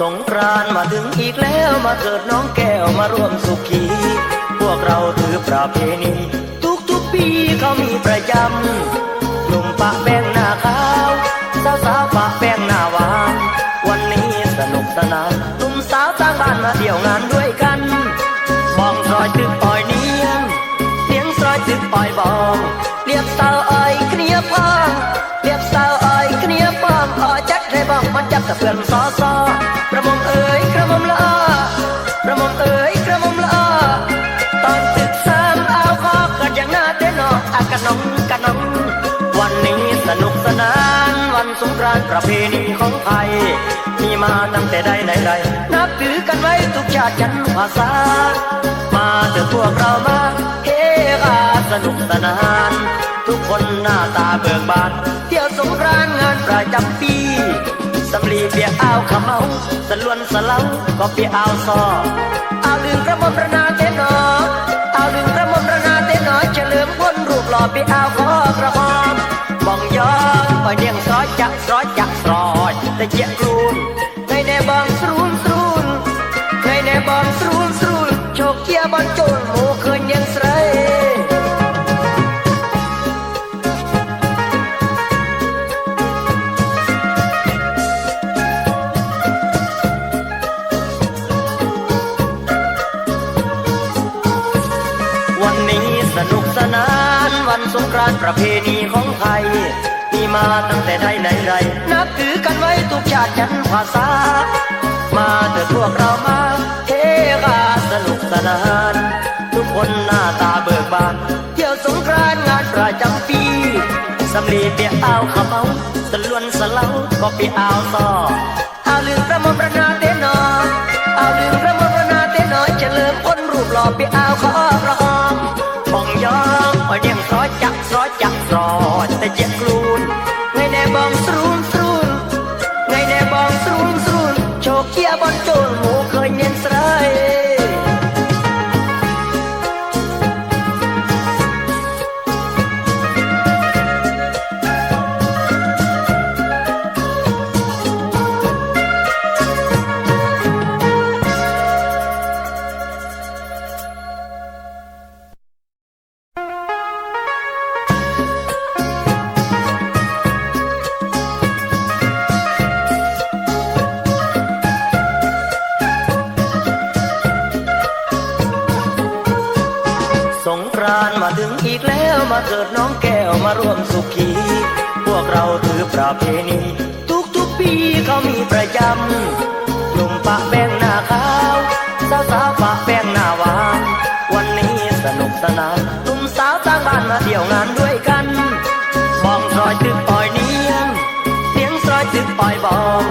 สงกรานมาถึงอีกแล้วมาเกิดน้องแก้วมาร่วมสุขี พวกเราถือประเพณี ทุกทุกปีเขามีประจำหนุ่มปะแป้งหน้าขาวสาวสาวปะแป้งหน้าหวานวันนี้สนุกสนานหนุ่มสาวต่างบ้านมาเที่ยวงานด้วยกันบองซอยตึกอ้อยเนียงเสียงซอยตึกอ้อยบองเรียบสาวอ้อยเคลียพองเรียบสาว จับกับเพื่อนซอซอประมงเอ๋ยกระมมละอ้อประมงเอ๋ยกระมมละอ้อตอนตึกสามเอาคอกันอย่างหน้าเต้นออากะนองกะนอง วันนี้สนุกสนาน วันสงกรานต์ประเพณีของไทยมีมาตั้งแต่ใดไหนใดนับถือกันไว้ทุกชาติชั้นภาษา มาเถอะพวกเรามาเฮฮาสนุกสนาน ทุกคนหน้าตาเบิกบาน เที่ยวสงกรานต์งานประจำปี សម្លៀកពាក់អាវខមៅសលួនសឡៅក៏ពាក់អាវសអាវលឿងក្រមុំប្រណាទេណោអាវលឿងក្រមុំប្រណាទេណោចលឿងមុនរូបលពាក់អាវខក្រហមបងយកឲ្យនាងស្រោចចាក់ស្រោចចាក់ស្រោចតែជាខ្លួនថ្ងៃនេះបងស្រួលស្រួលថ្ងៃនេះបងស្រួលស្រួលជោគជាបងចូលមកឃើញនាងស្រ สงกรานต์ประเพณีของไทยมีมาตั้งแต่ใดไหนไรนับถือกันไว้ทุกชาติชั้นภาษา มาเถอะพวกเรามาเฮฮาสนุกสนาน ทุกคนหน้าตาเบิกบานเที่ยวสงกรานต์งานประจำปีสำลีเปียอ้าวขมเมาสลวนสะเลาก็เปียอ้าวซอเอาลืมประมมประนาเตนอเอาลืมประมมประนาเตนอเฉลิมคนรูปหล่อเปียอ้าวขอ ស្រចាក់ស្រចាក់ស្រតែជាខ្លួនថ្ងៃនេះបងស្រួលស្រួលថ្ងៃនេះបងស្រួលស្រួលជោគជាបងចូលមកឃើញមានស្រី สงกรานมาถึงอีกแล้วมาเกิดน้องแก้วมาร่วมสุขี พวกเราถือประเพณีทุกทุกปีเขามีประจำหนุ่มปะแป้งหน้าขาวสาวสาวปะแป้งหน้าหวานวันนี้สนุกสนานหนุ่มสาวต่างบ้านมาเที่ยวงานด้วยกันบองซอยตึกอ้อยเนียงเสียงซอยตึกอ้อยบอง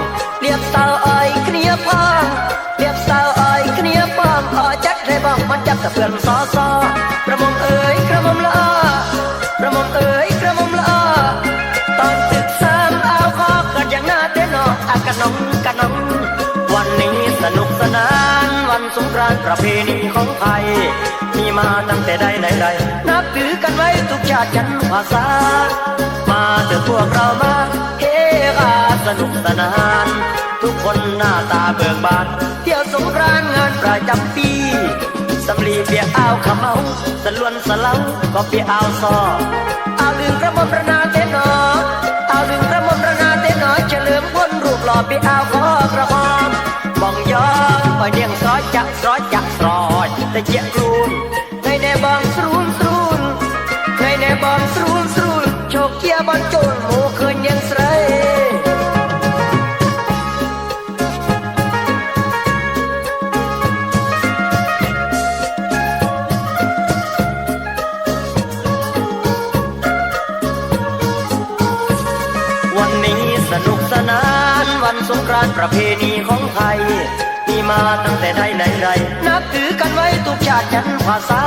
เรียบสาวอ้อยเคลียพองเรียบสาวอ้อยเคลียพองอ้อจัดให้บ้องมันจับกับเพื่อนซอซอากะนองกะนองวันนี้สนุกสนานวันสงกรานต์ประเพณีของไทย มีมาตั้งแต่ใดไหนใดนับถือกันไว้ทุกชาติชั้นภาษา มาเถอะพวกเรามาเฮฮาสนุกสนาน ทุกคนหน้าตาเบิกบาน เที่ยวสงกรานต์งานประจำปีสำลีเปียอ้าวขมเมาสลวนสะเลาก็เปียอ้าวซอเอาลืมกระมมระนาเต้นหนอ ពីអាវខក្រហមបងយកឲ្យនាងស្រោចចាក់ស្រោចចាក់ស្រោចតែជាខ្លួនថ្ងៃនេះបងស្រួលស្រួលថ្ងៃនេះបងស្រួលស្រួលជោគជាបងចូលមកឃើញនាងស្រី สงกรานต์ประเพณีของไทยมีมาตั้งแต่ใดไหนไรนับถือกันไว้ทุกชาติชั้นภาษา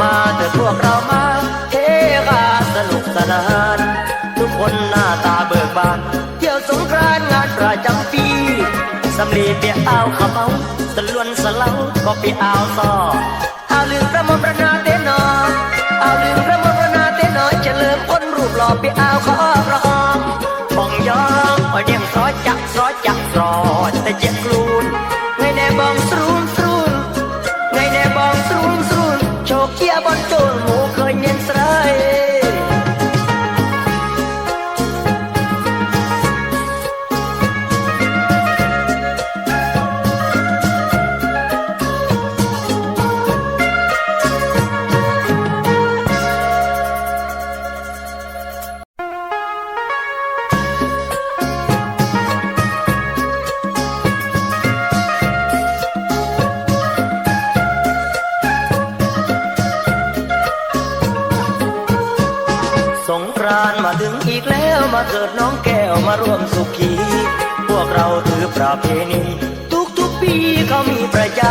มาเถอะพวกเรามาเฮฮาสนุกสนาน ทุกคนหน้าตาเบิกบาน เที่ยวสงกรานต์งานประจำปีสำลีเปียอ้าวขมเมาสลวนสะเลาก็เปียอ้าวซอ ดน้องแก้วมาร่วมสุขี พวกเราถือประเพณีทุกทุกปีเขามีประจ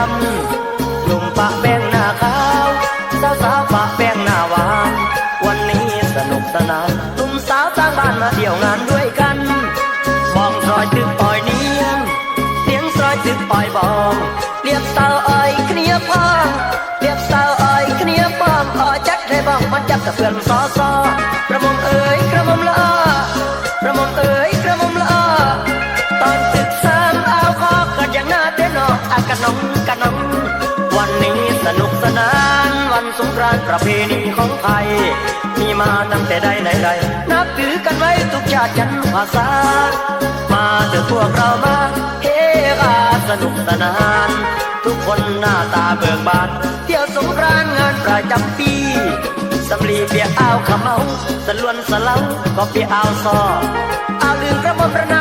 ำหนุ่มปะแป้งหน้าขาวสาวสาวปะแป้งหน้าหวานวันนี้สนุกสนานหนุ่มสาวต่างบ้านมาเที่ยวงานด้วยกันบองซอยตึกปอยเนียงเสียงซอยตึกปอยบองเรียบสาวอ้อยเคลียพองเรียบสาวอ้อยเคลียพองขอจัดให้บ้องมันจับกับเพื่อนซอซ งกรานต์ประเพณีของไทย มีมาตั้งแต่ใดไหนใดนับถือกันไว้ทุกชาติชันภาษา มาเถอะพวกเรามาเฮฮาสนุกสนาน ทุกคนหน้าตาเบิกบาน เที่ยวสงกรานต์งานประจำปีสำลีเปียอ้าวขมเมาสลวนสะเลาก็เปียอ้าวซออ้าวลืมกระมอมระนา